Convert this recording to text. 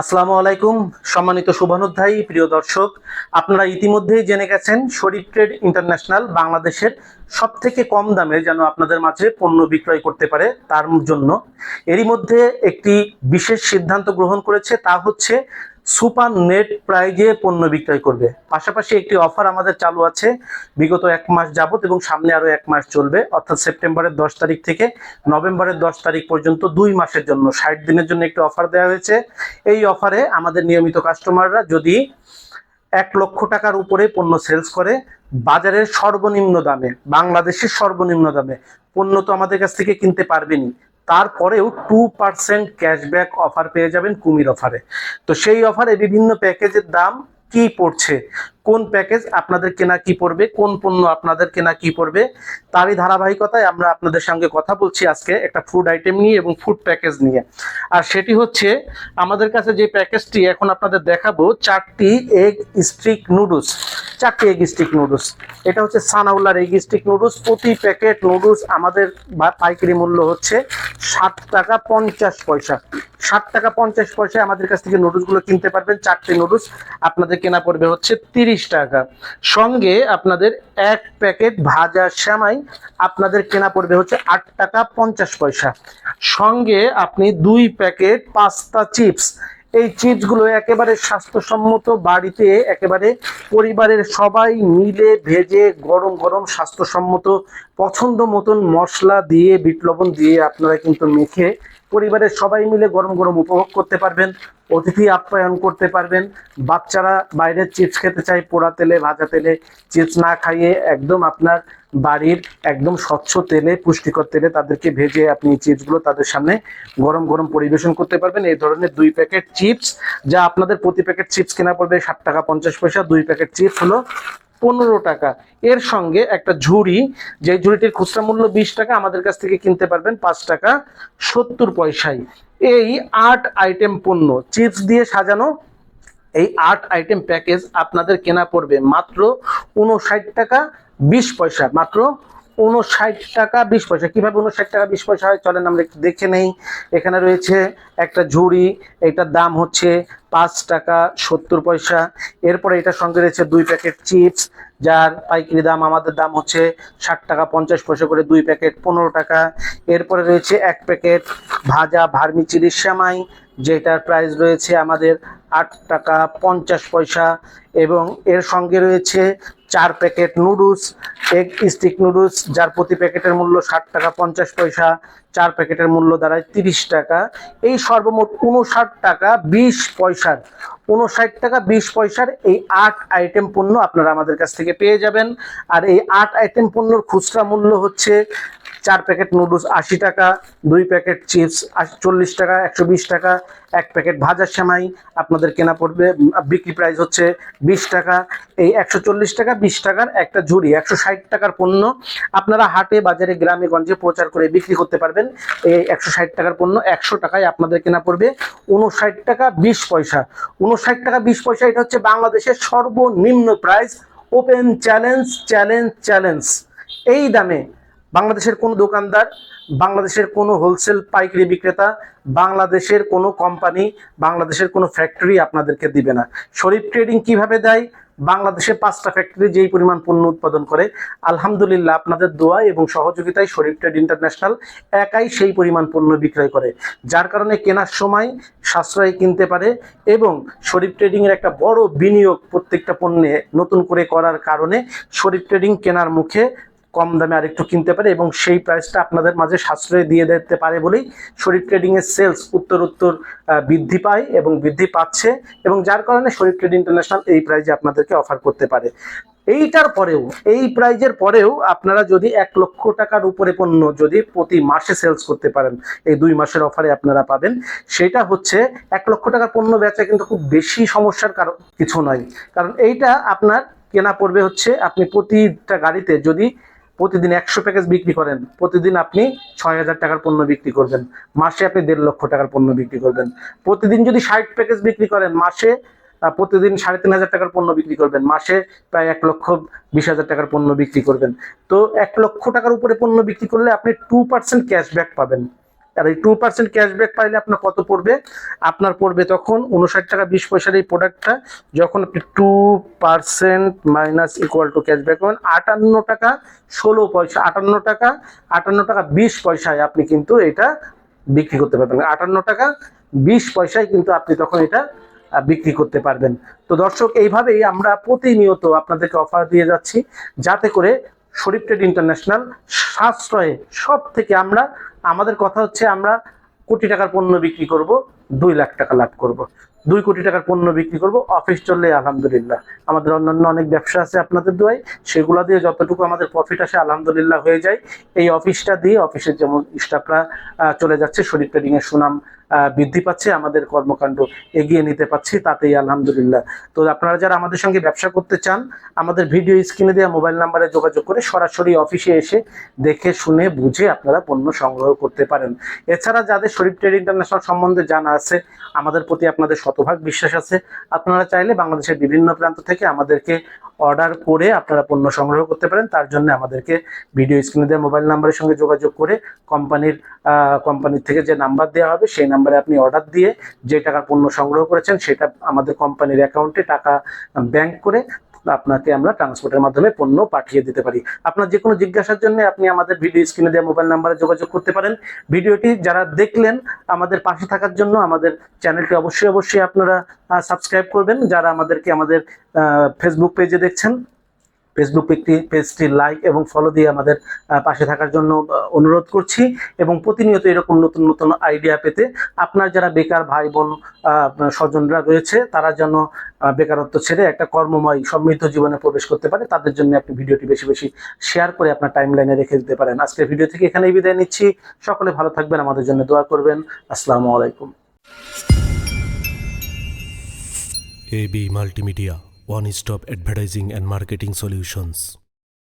আসসালামু আলাইকুম, সম্মানিত শুভানুধ্যায়ী, প্রিয় দর্শক। আপনারা ইতিমধ্যেই জেনে গেছেন, শরীফ ট্রেড ইন্টারন্যাশনাল বাংলাদেশের সব থেকে কম দামে যেন আপনাদের মাঝে পণ্য বিক্রয় করতে পারে তার জন্য। এরই মধ্যে একটি বিশেষ সিদ্ধান্ত গ্রহণ করেছে, তা হচ্ছে সুপার নেট প্রাইজে পণ্য বিক্রয় করবে। পাশাপাশি একটি অফার আমাদের চালু আছে, বিগত এক মাস যাবত এবং সামনে আরও এক মাস চলবে। অর্থাৎ সেপ্টেম্বরের দশ তারিখ থেকে নভেম্বরের দশ তারিখ পর্যন্ত দুই মাসের জন্য, ষাট দিনের জন্য একটি অফার দেওয়া হয়েছে। এই অফারে আমাদের নিয়মিত কাস্টমাররা যদি এক লক্ষ টাকার উপরে পণ্য সেলস করে, বাজারের সর্বনিম্ন দামে, বাংলাদেশের সর্বনিম্ন দামে পণ্য তো আমাদের কাছ থেকে কিনতে পারবেনই। তারপরেও টু পার্সেন্ট ক্যাশব্যাক অফার পেয়ে যাবেন কুমির অফারে তো সেই অফারে বিভিন্ন প্যাকেজের দাম কি পড়ছে? কোন প্যাকেজ আপনাদের কেনা কি পড়বে, কোন পণ্য আপনাদের কেনা কি পড়বে, তারই ধারাবাহিকতায় আমরা আপনাদের সঙ্গে কথা বলছি আজকে একটা ফুড আইটেম নিয়ে এবং ফুড প্যাকেজ নিয়ে। আর সেটি হচ্ছে আমাদের কাছে যে প্যাকেজটি এখন আপনাদের দেখাবো, চারটি এগ স্টিক নুডলস চারটি এগ স্টিক নুডলস এটা হচ্ছে সানাউলার এগ স্টিক নুডলস প্রতি প্যাকেট নুডলস আমাদের পাইকারি মূল্য হচ্ছে ষাট টাকা পঞ্চাশ পয়সা। ষাট টাকা পঞ্চাশ পয়সায় আমাদের কাছ থেকে নুডলসগুলো কিনতে পারবেন। চারটি নুডলস আপনাদের কেনা পড়বে হচ্ছে তিরিশ টাকা। সঙ্গে আপনাদের এক প্যাকেট ভাজা শ্যামাই আপনাদের কেনা পড়বে হচ্ছে আট টাকা পঞ্চাশ পয়সা। সঙ্গে আপনি দুই প্যাকেট পাস্তা চিপস। এই চিপসগুলো একেবারে স্বাস্থ্যসম্মত বাড়িতে, একেবারে পরিবারের সবাই মিলে ভেজে গরম গরম স্বাস্থ্যসম্মত পছন্দ মতন মশলা দিয়ে, বিট লবণ দিয়ে আপনারা কিন্তু মেখে পরিবারের সবাই মিলে গরম গরম উপভোগ করতে পারবেন, অতিথি আপ্যায়ন করতে পারবেন। বাচ্চারা বাইরের চিপস খেতে চায় পোড়া তেলে, ভাজা তেলে, চিপস না খাইয়ে একদম আপনার বাড়ির একদম স্বচ্ছ তেলে, পুষ্টিকর তেলে তাদেরকে ভেজে আপনি চিপসগুলো তাদের সামনে গরম গরম পরিবেশন করতে পারবেন। এই ধরনের দুই প্যাকেট চিপস, যা আপনাদের প্রতি প্যাকেট চিপস কেনা পড়বে ষাট টাকা পঞ্চাশ পয়সা, দুই প্যাকেট চিপস হলো পনেরো টাকা। এর সঙ্গে একটা ঝুড়ি, যে ঝুড়িটির খুচরা মূল্য বিশ টাকা, আমাদের কাছ থেকে কিনতে পারবেন পাঁচ টাকা সত্তর পয়সায়। এই আট আইটেম পণ্য, চিপস দিয়ে সাজানো, এই আট আইটেম প্যাকেজ আপনাদের কেনা পড়বে মাত্র উনষাট টাকা বিশ পয়সা, মাত্র উনষাট টাকা বিশ পয়সা। কীভাবে উনষাট টাকা বিশ পয়সা হয় চলেন আমরা একটু দেখে নেই। এখানে রয়েছে একটা ঝুড়ি, এটার দাম হচ্ছে পাঁচ টাকা সত্তর পয়সা। এরপরে এটার সঙ্গে রয়েছে দুই প্যাকেট চিপস, যার পাইকারি দাম, আমাদের দাম হচ্ছে ষাট টাকা পঞ্চাশ পয়সা করে দুই প্যাকেট পনেরো টাকা। এরপরে রয়েছে এক প্যাকেট ভাজা ভার্মি চিলি শ্যামাই যেটার প্রাইস রয়েছে আমাদের আট টাকা পঞ্চাশ পয়সা। এবং এর সঙ্গে রয়েছে চার packet noodles, egg stick noodles, যার প্রতি প্যাকেটের মূল্য ষাট টাকা পঞ্চাশ পয়সা, চার প্যাকেটের মূল্য দাঁড়ায় তিরিশ টাকা। এই সর্বমোট উনষাট টাকা বিশ পয়সার, উনষাট টাকা বিশ পয়সার এই আট আইটেম পণ্য আপনারা আমাদের কাছ থেকে পেয়ে যাবেন। আর এই আট আইটেম পণ্যর খুচরা মূল্য হচ্ছে চার প্যাকেট নুডলস আশি টাকা, দুই প্যাকেট চিপস চল্লিশ টাকা, একশো বিশ টাকা, এক প্যাকেট ভাজা সেমাই আপনাদের কেনা পড়বে বিক্রি প্রাইস হচ্ছে বিশ টাকা। এই একশো চল্লিশ টাকা, বিশ টাকার একটা ঝুড়ি, একশো ষাট টাকার পণ্য আপনারা হাটে, বাজারে, গ্রামে, গঞ্জে প্রচার করে বিক্রি করতে পারবেন। এই একশো ষাট টাকার পণ্য একশো টাকায় আপনাদের কেনা পড়বে। উনষাট টাকা, বিশ পয়সা। উনষাট টাকা, বিশ পয়সা, এটা হচ্ছে বাংলাদেশের সর্বনিম্ন price open challenge challenge challenge এই দামে বাংলাদেশের কোনো দোকানদার, বাংলাদেশের কোনো হোলসেল পাইকারি বিক্রেতা, বাংলাদেশের কোনো কোম্পানি বাংলাদেশের কোনো ফ্যাক্টরি আপনাদেরকে দিবে না। শরীফ ট্রেডিং কীভাবে দেয়? বাংলাদেশে পাঁচটা ফ্যাক্টরি যেই পরিমাণ পণ্য উৎপাদন করে, আলহামদুলিল্লাহ আপনাদের দোয়া এবং সহযোগিতায় শরীফ ট্রেড ইন্টারন্যাশনাল একাই সেই পরিমাণ পণ্য বিক্রয় করে, যার কারণে কেনার সময় সাশ্রয় কিনতে পারে এবং শরীফ ট্রেডিং এর একটা বড় বিনিয়োগ প্রত্যেকটা পণ্যে নতুন করে করার কারণে শরীফ ট্রেডিং কেনার মুখে কম দামে আরেকটু কিনতে পারে এবং সেই প্রাইসটা আপনাদের মাঝে সাশ্রয় দিয়ে দিতে পারে বলেই শরীর ট্রেডিং এর সেলস উত্তর উত্তর বৃদ্ধি পায় এবং বৃদ্ধি পাচ্ছে এবং যার কারণে শরীর ট্রেড ইন্টারন্যাশনাল এই প্রাইজে আপনাদেরকে অফার করতে পারে। এইটার পরেও, এই প্রাইজের পরেও আপনারা যদি এক লক্ষ টাকার উপরে পণ্য যদি প্রতি মাসে সেলস করতে পারেন, এই দুই মাসের অফারে আপনারা পাবেন, সেটা হচ্ছে এক লক্ষ টাকার পণ্য বেচা কিন্তু খুব বেশি সমস্যার কারণ, কিছু নয়। কারণ এইটা আপনার কেনা পড়বে হচ্ছে আপনি প্রতিটা গাড়িতে যদি প্রতিদিন একশো প্যাকেজ বিক্রি করেন। প্রতিদিন আপনি ছয় হাজার টাকার পণ্য বিক্রি করবেন। মাসে আপনি দেড় লক্ষ টাকার পণ্য বিক্রি করবেন। প্রতিদিন যদি ষাট প্যাকেজ বিক্রি করেন, মাসে প্রতিদিন সাড়ে তিন হাজার টাকার পণ্য বিক্রি করবেন। মাসে প্রায় এক লক্ষ বিশ হাজার টাকার পণ্য বিক্রি করবেন। তো এক লক্ষ টাকার উপরে পণ্য বিক্রি করলে আপনি টু পার্সেন্ট ক্যাশব্যাক পাবেন। আর এই টু পার্সেন্ট ক্যাশব্যাক পাইলে আপনার কত পড়বে? আপনার পড়বে তখন উনষাট টাকা বিশ পয়সার এই প্রোডাক্টটা যখন আপনি two percent minus equal to cashback পাবেন, আটান্ন টাকা ষোলো পয়সা, আটান্ন টাকা আটান্ন টাকা বিশ পয়সায় আপনি কিন্তু এটা বিক্রি করতে পারবেন। আটান্ন টাকা বিশ পয়সায় কিন্তু আপনি তখন এটা বিক্রি করতে পারবেন। তো দর্শক, এইভাবেই আমরা প্রতিনিয়ত আপনাদেরকে অফার দিয়ে যাচ্ছি, যাতে করে শরীফ ট্রেড ইন্টারন্যাশনাল সাশ্রয়ে সব থেকে আমরা আমাদের কথা হচ্ছে আমরা কোটি টাকার পণ্য বিক্রি করব, দুই লাখ টাকা লাভ করব। দুই কোটি টাকার পণ্য বিক্রি করব, অফিস চললে আলহামদুলিল্লাহ। আমাদের অন্যান্য অনেক ব্যবসা আছে আপনাদের দোয়াই, সেগুলো দিয়ে যতটুকু আমাদের প্রফিট আসে আলহামদুলিল্লাহ হয়ে যায়। এই অফিসটা দিয়ে অফিসের যেমন স্টাফরা চলে যাচ্ছে শরীর ট্রেডিংয়ের সুনাম বৃদ্ধি পাচ্ছে, আমাদের কর্মকাণ্ড এগিয়ে নিতে পারছি তাতেই আলহামদুলিল্লাহ। তো আপনারা যারা আমাদের সঙ্গে ব্যবসা করতে চান, আমাদের ভিডিও স্ক্রিনে দেওয়া মোবাইল নাম্বারে যোগাযোগ করে সরাসরি অফিসে এসে দেখে, শুনে, বুঝে আপনারা পণ্য সংগ্রহ করতে পারেন। এছাড়া যাদের শরীফ ট্রেড ইন্টারন্যাশনাল সম্বন্ধে জানা আছে, আমাদের প্রতি আপনাদের শতভাগ বিশ্বাস আছে। আপনারা চাইলে বাংলাদেশের বিভিন্ন প্রান্ত থেকে আমাদেরকে অর্ডার করে আপনারা পণ্য সংগ্রহ করতে পারেন। তার জন্য আমাদেরকে ভিডিও স্ক্রিনে দেওয়া মোবাইল নাম্বারের সঙ্গে যোগাযোগ করে কোম্পানির কোম্পানির থেকে যে নাম্বার দেওয়া হবে, সেই নাম্বারে আপনি অর্ডার দিয়ে যে টাকার পণ্য সংগ্রহ করেছেন, সেটা আমাদের কোম্পানির অ্যাকাউন্টে টাকা ব্যাংক করে আপনাকে আমরা ট্রান্সপোর্টের মাধ্যমে পণ্য পাঠিয়ে দিতে পারি। আপনার যে কোনো জিজ্ঞাসার জন্য আপনি আমাদের ভিডিও স্ক্রিনে দেওয়া মোবাইল নাম্বারে যোগাযোগ করতে পারেন। ভিডিওটি যারা দেখলেন, আমাদের পাশে থাকার জন্য আমাদের চ্যানেলটি অবশ্যই অবশ্যই আপনারা সাবস্ক্রাইব করবেন। যারা আমাদেরকে, আমাদের ফেসবুক পেজে দেখছেন ফেসবুক পেজটি লাইক এবং ফলো দিয়ে আমাদের পাশে থাকার জন্য অনুরোধ করছি এবং প্রতিনিয়ত এরকম নতুন নতুন আইডিয়া পেতে আপনার যারা বেকার ভাই বোন স্বজনরা রয়েছে তারা যেন বেকারত্ব ছেড়ে একটা কর্মময় সমৃদ্ধ জীবনে প্রবেশ করতে পারে তাদের জন্য আপনি ভিডিওটি বেশি বেশি শেয়ার করে আপনার টাইম লাইনে রেখে দিতে পারেন। আজকের ভিডিও থেকে এখানেই বিদায় নিচ্ছি। সকলে ভালো থাকবেন আমাদের জন্য দোয়া করবেন। আসসালামু আলাইকুম। AB Multimedia, one stop advertising and marketing solutions.